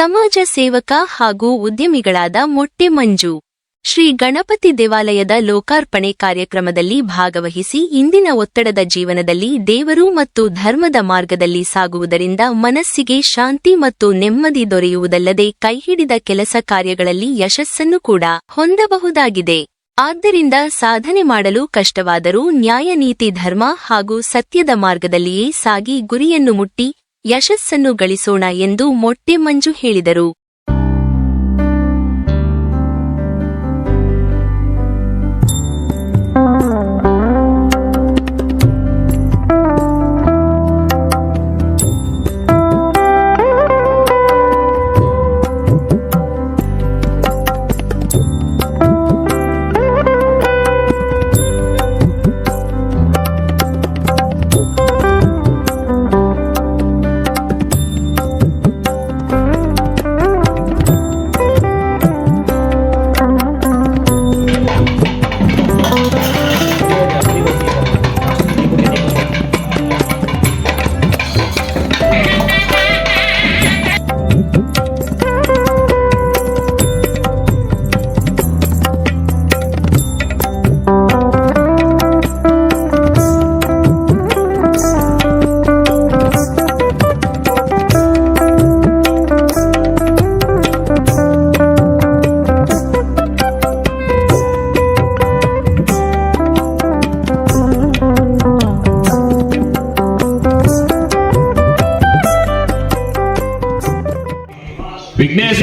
ಸಮಾಜ ಸೇವಕ ಹಾಗೂ ಉದ್ಯಮಿಗಳಾದ ಮೊಟ್ಟೆ ಮಂಜು ಶ್ರೀ ಗಣಪತಿ ದೇವಾಲಯದ ಲೋಕಾರ್ಪಣೆ ಕಾರ್ಯಕ್ರಮದಲ್ಲಿ ಭಾಗವಹಿಸಿ ಇಂದಿನ ಒತ್ತಡದ ಜೀವನದಲ್ಲಿ ದೇವರು ಮತ್ತು ಧರ್ಮದ ಮಾರ್ಗದಲ್ಲಿ ಸಾಗುವುದರಿಂದ ಮನಸ್ಸಿಗೆ ಶಾಂತಿ ಮತ್ತು ನೆಮ್ಮದಿ ದೊರೆಯುವುದಲ್ಲದೆ ಕೈಹಿಡಿದ ಕೆಲಸ ಕಾರ್ಯಗಳಲ್ಲಿ ಯಶಸ್ಸನ್ನು ಕೂಡ ಹೊಂದಬಹುದಾಗಿದೆ. ಆದ್ದರಿಂದ ಸಾಧನೆ ಮಾಡಲು ಕಷ್ಟವಾದರೂ ನ್ಯಾಯ ನೀತಿ ಧರ್ಮ ಹಾಗೂ ಸತ್ಯದ ಮಾರ್ಗದಲ್ಲಿಯೇ ಸಾಗಿ ಗುರಿಯನ್ನು ಮುಟ್ಟಿ ಯಶಸ್ಸನ್ನು ಗಳಿಸೋಣ ಎಂದು ಮೊಟ್ಟೆ ಮಂಜು ಹೇಳಿದರು.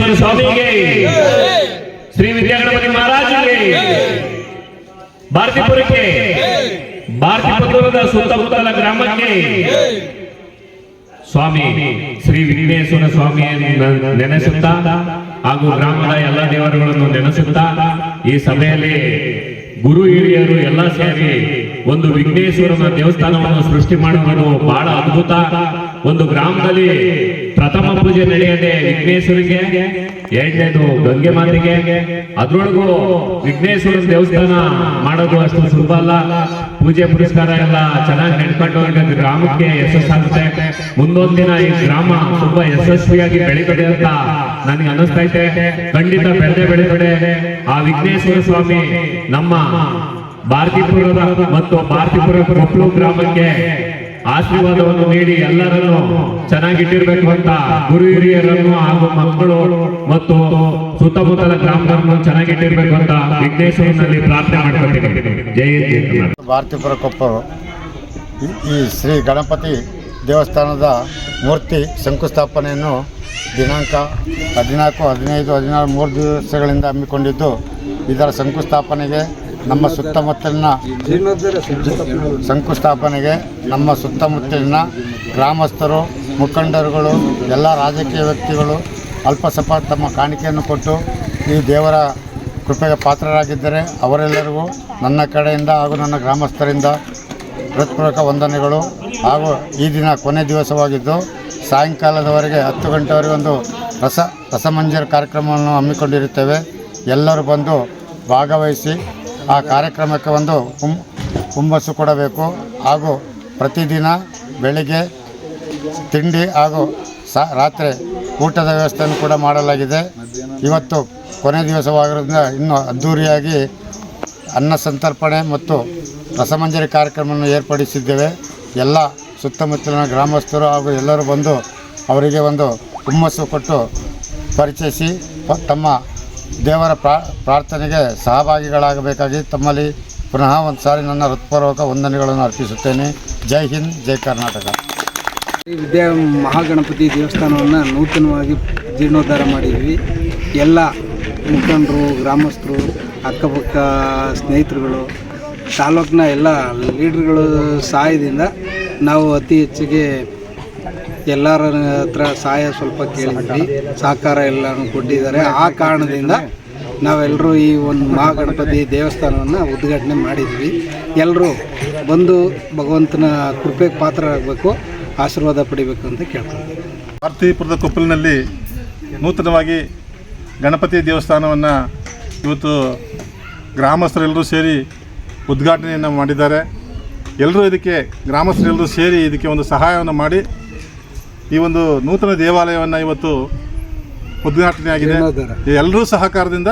ವಿಘ್ನೇಶ್ವರ ಸ್ವಾಮಿಗೆ, ಶ್ರೀ ವಿದ್ಯಾಗಣಪತಿ ಮಹಾರಾಜರಿಗೆ ಭಾರತೀಪುರಕ್ಕೆ, ಭಾರತೀಪುರದ ಸುತ್ತಮುತ್ತಲ ಗ್ರಾಮಕ್ಕೆ, ಸ್ವಾಮಿ ಶ್ರೀ ವಿಘ್ನೇಶ್ವರ ಸ್ವಾಮಿಯನ್ನು ನೆನೆಸುತ್ತಾ ಹಾಗೂ ಗ್ರಾಮದ ಎಲ್ಲ ದೇವರುಗಳನ್ನು ನೆನೆಸುತ್ತಾ ಈ ಸಭೆಯಲ್ಲಿ ಗುರು ಹಿರಿಯರು ಎಲ್ಲ ಸೇರಿ ಒಂದು ವಿಘ್ನೇಶ್ವರನ ದೇವಸ್ಥಾನವನ್ನು ಸೃಷ್ಟಿ ಮಾಡುವುದು ಬಹಳ ಅದ್ಭುತ ಒಂದು ಗ್ರಾಮದಲ್ಲಿ ಪ್ರಥಮ ಪೂಜೆ ನಡೆಯದೆ ವಿಘ್ನೇಶ್ವರಿಗೆ, ಎರಡನೇದು ಗಂಗೆ ಮಾತೆಗೆ, ಅದ್ರೊಳಗೂ ವಿಘ್ನೇಶ್ವರ ದೇವಸ್ಥಾನ ಮಾಡೋದು ಅಷ್ಟು ಸುಲಭ ಅಲ್ಲ. ಪೂಜೆ ಪುರಸ್ಕಾರ ಎಲ್ಲ ಚೆನ್ನಾಗಿ ನಡ್ಕೊಂಡು ಗ್ರಾಮಕ್ಕೆ ಯಶಸ್ಸಾಗುತ್ತೆ ಮುಂದೊಂದು ದಿನ ಈ ಗ್ರಾಮ ತುಂಬಾ ಯಶಸ್ವಿಯಾಗಿ ಬೆಳೀತದೆ ಅಂತ ನನಗೆ ಅನಿಸ್ತೈತೆ ಖಂಡಿತ ಬೆಳೆದೇ ಬೆಳೀತದೆ ಆ ವಿಘ್ನೇಶ್ವರ ಸ್ವಾಮಿ ನಮ್ಮ ಭಾರತೀಪುರ ಮತ್ತು ಭಾರತೀಪುರ ಕೊಪ್ಪಳು ಗ್ರಾಮಕ್ಕೆ ಆಶೀರ್ವಾದವನ್ನು ನೀಡಿ ಎಲ್ಲರನ್ನು ಚೆನ್ನಾಗಿಟ್ಟಿರ್ಬೇಕು ಅಂತ ಗುರು ಹಿರಿಯರನ್ನು ಹಾಗೂ ಮಕ್ಕಳು ಮತ್ತು ಸುತ್ತಮುತ್ತಲ ಗ್ರಾಮಗಳನ್ನು ಚೆನ್ನಾಗಿಟ್ಟಿರ್ಬೇಕು ಅಂತ ವಿಘ್ನೇಶ್ವರನಲ್ಲಿ ಪ್ರಾರ್ಥನೆ ಮಾಡ್ಕೊಂಡಿದ್ದೇನೆ ಜೈ. ಭಾರತೀಪುರ ಕೊಪ್ಪರು ಈ ಶ್ರೀ ಗಣಪತಿ ದೇವಸ್ಥಾನದ ಮೂರ್ತಿ ಶಂಕುಸ್ಥಾಪನೆಯನ್ನು ದಿನಾಂಕ ಹದಿನಾಲ್ಕು, ಹದಿನೈದು, ಹದಿನಾರು, ಮೂರು ದಿವಸಗಳಿಂದ ಹಮ್ಮಿಕೊಂಡಿದ್ದು, ಇದರ ಶಂಕುಸ್ಥಾಪನೆಗೆ ನಮ್ಮ ಸುತ್ತಮುತ್ತಲಿನ ಶಂಕುಸ್ಥಾಪನೆಗೆ ನಮ್ಮ ಸುತ್ತಮುತ್ತಲಿನ ಗ್ರಾಮಸ್ಥರು, ಮುಖಂಡರುಗಳು, ಎಲ್ಲ ರಾಜಕೀಯ ವ್ಯಕ್ತಿಗಳು ಅಲ್ಪ ತಮ್ಮ ಕಾಣಿಕೆಯನ್ನು ಕೊಟ್ಟು ಈ ದೇವರ ಕೃಪೆಗೆ ಪಾತ್ರರಾಗಿದ್ದರೆ ಅವರೆಲ್ಲರಿಗೂ ನನ್ನ ಕಡೆಯಿಂದ ಹಾಗೂ ನನ್ನ ಗ್ರಾಮಸ್ಥರಿಂದ ಹೃತ್ಪೂರ್ವಕ ವಂದನೆಗಳು. ಹಾಗೂ ಈ ದಿನ ಕೊನೆ ದಿವಸವಾಗಿದ್ದು ಸಾಯಂಕಾಲದವರೆಗೆ ಹತ್ತು ಗಂಟೆವರೆಗೆ ಒಂದು ರಸ ರಸಮಂಜರ ಕಾರ್ಯಕ್ರಮವನ್ನು ಹಮ್ಮಿಕೊಂಡಿರುತ್ತೇವೆ. ಎಲ್ಲರೂ ಬಂದು ಭಾಗವಹಿಸಿ ಆ ಕಾರ್ಯಕ್ರಮಕ್ಕೆ ಒಂದು ಹುಮ್ ಹುಮ್ಮಸ್ಸು ಕೊಡಬೇಕು ಹಾಗೂ ಪ್ರತಿದಿನ ಬೆಳಿಗ್ಗೆ ತಿಂಡಿ ಹಾಗೂ ಸಾ, ರಾತ್ರಿ ಊಟದ ವ್ಯವಸ್ಥೆಯನ್ನು ಕೂಡ ಮಾಡಲಾಗಿದೆ. ಇವತ್ತು ಕೊನೆ ದಿವಸವಾಗಿರೋದ್ರಿಂದ ಇನ್ನೂ ಅದ್ಧೂರಿಯಾಗಿ ಅನ್ನ ಸಂತರ್ಪಣೆ ಮತ್ತು ರಸಮಂಜರಿ ಕಾರ್ಯಕ್ರಮವನ್ನು ಏರ್ಪಡಿಸಿದ್ದೇವೆ. ಎಲ್ಲ ಸುತ್ತಮುತ್ತಲಿನ ಗ್ರಾಮಸ್ಥರು ಹಾಗೂ ಎಲ್ಲರೂ ಬಂದು ಅವರಿಗೆ ಒಂದು ಹುಮ್ಮಸ್ಸು ಕೊಟ್ಟು ಪರಿಚಯಿಸಿ ತಮ್ಮ ದೇವರ ಪ್ರಾ, ಪ್ರಾರ್ಥನೆಗೆ ಸಹಭಾಗಿಗಳಾಗಬೇಕಾಗಿ ತಮ್ಮಲ್ಲಿ ಪುನಃ ಒಂದು ಸಾರಿ ನನ್ನ ಹೃತ್ಪೂರ್ವಕ ವಂದನೆಗಳನ್ನು ಅರ್ಪಿಸುತ್ತೇನೆ. ಜೈ ಹಿಂದ್, ಜೈ ಕರ್ನಾಟಕ. ಈ ವಿದ್ಯಾ ಮಹಾಗಣಪತಿ ದೇವಸ್ಥಾನವನ್ನು ನೂತನವಾಗಿ ಜೀರ್ಣೋದ್ಧಾರ ಮಾಡಿದ್ವಿ. ಎಲ್ಲ ಮುಖಂಡರು, ಗ್ರಾಮಸ್ಥರು, ಅಕ್ಕಪಕ್ಕ ಸ್ನೇಹಿತರುಗಳು, ತಾಲೂಕಿನ ಎಲ್ಲ ಲೀಡ್ರುಗಳು ಸಹಾಯದಿಂದ ನಾವು ಅತಿ ಹೆಚ್ಚಿಗೆ ಎಲ್ಲರ ಹತ್ರ ಸಹಾಯ ಸ್ವಲ್ಪ ಕೇಳಿದ್ವಿ. ಸಹಕಾರ ಎಲ್ಲನೂ ಕೊಟ್ಟಿದ್ದಾರೆ. ಆ ಕಾರಣದಿಂದ ನಾವೆಲ್ಲರೂ ಈ ಒಂದು ಮಹಾಗಣಪತಿ ದೇವಸ್ಥಾನವನ್ನು ಉದ್ಘಾಟನೆ ಮಾಡಿದ್ವಿ. ಎಲ್ಲರೂ ಬಂದು ಭಗವಂತನ ಕೃಪೆಗೆ ಪಾತ್ರರಾಗಬೇಕು, ಆಶೀರ್ವಾದ ಪಡಿಬೇಕು ಅಂತ ಕೇಳ್ತೀವಿ ಭಾರತೀಪುರದ ಕೊಪ್ಪಲಿನಲ್ಲಿ ನೂತನವಾಗಿ ಗಣಪತಿ ದೇವಸ್ಥಾನವನ್ನು ಇವತ್ತು ಗ್ರಾಮಸ್ಥರೆಲ್ಲರೂ ಸೇರಿ ಉದ್ಘಾಟನೆಯನ್ನು ಮಾಡಿದ್ದಾರೆ. ಎಲ್ಲರೂ ಇದಕ್ಕೆ ಗ್ರಾಮಸ್ಥರೆಲ್ಲರೂ ಸೇರಿ ಇದಕ್ಕೆ ಒಂದು ಸಹಾಯವನ್ನು ಮಾಡಿ ಈ ಒಂದು ನೂತನ ದೇವಾಲಯವನ್ನು ಇವತ್ತು ಉದ್ಘಾಟನೆ ಆಗಿದೆ. ಎಲ್ಲರೂ ಸಹಕಾರದಿಂದ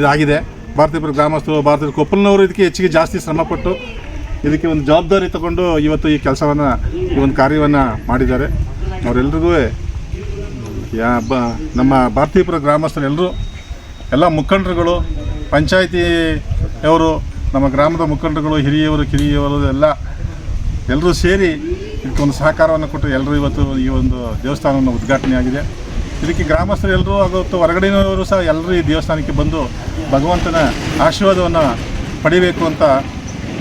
ಇದಾಗಿದೆ. ಭಾರತೀಯ ಗ್ರಾಮಸ್ಥರು ಭಾರತೀಯ ಕೊಪ್ಪಲ್ನವರು ಇದಕ್ಕೆ ಹೆಚ್ಚಿಗೆ ಜಾಸ್ತಿ ಶ್ರಮಪಟ್ಟು ಇದಕ್ಕೆ ಒಂದು ಜವಾಬ್ದಾರಿ ತಗೊಂಡು ಇವತ್ತು ಈ ಕೆಲಸವನ್ನು ಈ ಒಂದು ಕಾರ್ಯವನ್ನು ಮಾಡಿದ್ದಾರೆ. ಅವರೆಲ್ರಿಗೂ ಯಾ ಬ ನಮ್ಮ ಭಾರತೀಯಪುರ ಗ್ರಾಮಸ್ಥರು ಎಲ್ಲರೂ ಎಲ್ಲ ಮುಖಂಡರುಗಳು ಪಂಚಾಯಿತಿಯವರು ನಮ್ಮ ಗ್ರಾಮದ ಮುಖಂಡರುಗಳು ಹಿರಿಯವರು ಕಿರಿಯವರು ಎಲ್ಲ ಎಲ್ಲರೂ ಸೇರಿ ಇದಕ್ಕೆ ಒಂದು ಸಹಕಾರವನ್ನು ಕೊಟ್ಟು ಎಲ್ಲರೂ ಇವತ್ತು ಈ ಒಂದು ದೇವಸ್ಥಾನವನ್ನು ಉದ್ಘಾಟನೆ ಆಗಿದೆ. ಇದಕ್ಕೆ ಗ್ರಾಮಸ್ಥರು ಎಲ್ಲರೂ ಆಗುತ್ತೆ ಹೊರಗಡೆಯವರು ಸಹ ಎಲ್ಲರೂ ಈ ದೇವಸ್ಥಾನಕ್ಕೆ ಬಂದು ಭಗವಂತನ ಆಶೀರ್ವಾದವನ್ನು ಪಡಿಬೇಕು ಅಂತ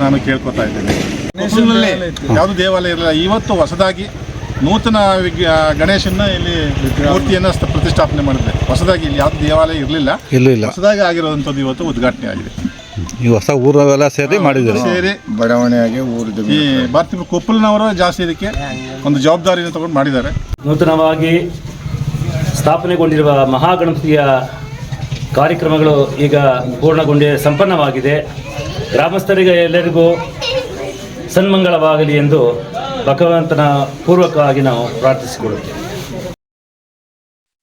ನಾನು ಕೇಳ್ಕೊತಾ ಇದ್ದೇನೆ. ಯಾವುದು ದೇವಾಲಯ ಇರಲಿಲ್ಲ. ಇವತ್ತು ಹೊಸದಾಗಿ ನೂತನ ಗಣೇಶನ ಇಲ್ಲಿ ಮೂರ್ತಿಯನ್ನು ಪ್ರತಿಷ್ಠಾಪನೆ ಮಾಡಿದೆ ಹೊಸದಾಗಿ ಇಲ್ಲಿ ಯಾವುದು ದೇವಾಲಯ ಇರಲಿಲ್ಲ. ಹೊಸದಾಗಿ ಆಗಿರುವಂಥದ್ದು ಇವತ್ತು ಉದ್ಘಾಟನೆ ಆಗಿದೆ. ಈ ಹೊಸ ಊರವೆಲ್ಲ ಸೇರಿ ಮಾಡಿದ್ದಾರೆ. ಸೇರಿ ಬಡಾವಣೆಯಾಗಿ ಊರಿದ್ದು ಈ ಭಾರತೀಯ ಕೊಪ್ಪಲ್ನವರು ಜಾಸ್ತಿ ಇದಕ್ಕೆ ಒಂದು ಜವಾಬ್ದಾರಿಯನ್ನು ತಗೊಂಡು ಮಾಡಿದ್ದಾರೆ. ನೂತನವಾಗಿ ಸ್ಥಾಪನೆಗೊಂಡಿರುವ ಮಹಾಗಣಪತಿಯ ಕಾರ್ಯಕ್ರಮಗಳು ಈಗ ಪೂರ್ಣಗೊಂಡೇ ಸಂಪನ್ನವಾಗಿದೆ. ಗ್ರಾಮಸ್ಥರಿಗೆ ಎಲ್ಲರಿಗೂ ಸನ್ಮಂಗಳವಾಗಲಿ ಎಂದು ಭಗವಂತನ ಪೂರ್ವಕವಾಗಿ ನಾವು ಪ್ರಾರ್ಥಿಸಿಕೊಳ್ಳುತ್ತೇವೆ.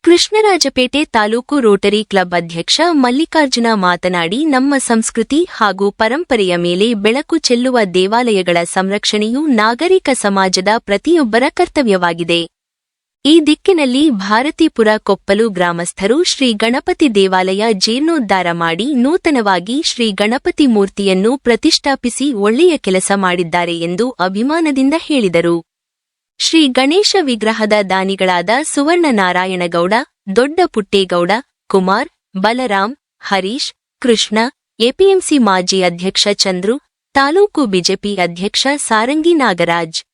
ಕೃಷ್ಣರಾಜಪೇಟೆ ತಾಲೂಕು ರೋಟರಿ ಕ್ಲಬ್ ಅಧ್ಯಕ್ಷ ಮಲ್ಲಿಕಾರ್ಜುನ ಮಾತನಾಡಿ, ನಮ್ಮ ಸಂಸ್ಕೃತಿ ಹಾಗೂ ಪರಂಪರೆಯ ಮೇಲೆ ಬೆಳಕು ಚೆಲ್ಲುವ ದೇವಾಲಯಗಳ ಸಂರಕ್ಷಣೆಯು ನಾಗರಿಕ ಸಮಾಜದ ಪ್ರತಿಯೊಬ್ಬರ ಕರ್ತವ್ಯವಾಗಿದೆ. ಈ ದಿಕ್ಕಿನಲ್ಲಿ ಭಾರತೀಪುರ ಕೊಪ್ಪಲು ಗ್ರಾಮಸ್ಥರು ಶ್ರೀ ಗಣಪತಿ ದೇವಾಲಯ ಜೀರ್ಣೋದ್ಧಾರ ಮಾಡಿ ನೂತನವಾಗಿ ಶ್ರೀ ಗಣಪತಿ ಮೂರ್ತಿಯನ್ನು ಪ್ರತಿಷ್ಠಾಪಿಸಿ ಒಳ್ಳೆಯ ಕೆಲಸ ಮಾಡಿದ್ದಾರೆ ಎಂದು ಅಭಿಮಾನದಿಂದ ಹೇಳಿದರು. ಶ್ರೀ ಗಣೇಶ ವಿಗ್ರಹದ ದಾನಿಗಳಾದ ಸುವರ್ಣ ನಾರಾಯಣಗೌಡ ದೊಡ್ಡ ಪುಟ್ಟೇಗೌಡ, ಕುಮಾರ್ ಬಲರಾಮ್ ಹರೀಶ್, ಕೃಷ್ಣ, ಎಪಿಎಂಸಿ ಮಾಜಿ ಅಧ್ಯಕ್ಷ ಚಂದ್ರು, ತಾಲೂಕು ಬಿಜೆಪಿ ಅಧ್ಯಕ್ಷ ಸಾರಂಗಿ ನಾಗರಾಜ್.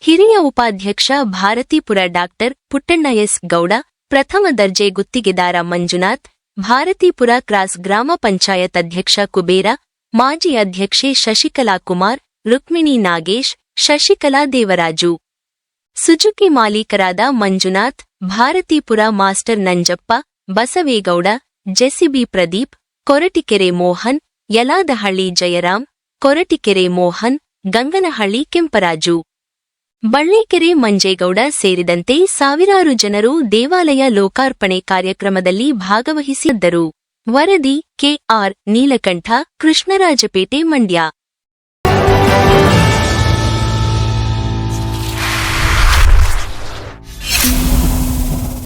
ಹಿರಿಯ ಉಪಾಧ್ಯಕ್ಷ ಭಾರತೀಪುರ ಡಾಕ್ಟರ್ ಪುಟ್ಟಣ್ಣ ಎಸ್. ಗೌಡ, ಪ್ರಥಮ ದರ್ಜೆ ಗುತ್ತಿಗೆದಾರ ಮಂಜುನಾಥ್, ಭಾರತೀಪುರ ಕ್ರಾಸ್ ಗ್ರಾಮ ಪಂಚಾಯತ್ ಅಧ್ಯಕ್ಷ ಕುಬೇರ, ಮಾಜಿ ಅಧ್ಯಕ್ಷೆ ಶಶಿಕಲಾ ಕುಮಾರ್, ರುಕ್ಮಿಣಿ ನಾಗೇಶ್, ಶಶಿಕಲಾ ದೇವರಾಜು. ಸುಜುಕಿ ಮಾಲೀಕರಾದ ಮಂಜುನಾಥ್, ಭಾರತೀಪುರ ಮಾಸ್ಟರ್ ನಂಜಪ್ಪ, ಬಸವೇಗೌಡ, ಜೆಸಿಬಿ ಪ್ರದೀಪ್, ಕೊರಟಿಕೆರೆ ಮೋಹನ್, ಯಲಾದಹಳ್ಳಿ ಜಯರಾಮ್, ಕೊರಟಿಕೆರೆ ಮೋಹನ್, ಗಂಗನಹಳ್ಳಿ ಕೆಂಪರಾಜು. ಬಳ್ಳೇಕೆರೆ ಮಂಜೇಗೌಡ ಸೇರಿದಂತೆ ಸಾವಿರಾರು ಜನರು ದೇವಾಲಯ ಲೋಕಾರ್ಪಣೆ ಕಾರ್ಯಕ್ರಮದಲ್ಲಿ ಭಾಗವಹಿಸಿದ್ದರು. ವರದಿ ಕೆಆರ್ ನೀಲಕಂಠ, ಕೃಷ್ಣರಾಜಪೇಟೆ ಮಂಡ್ಯ.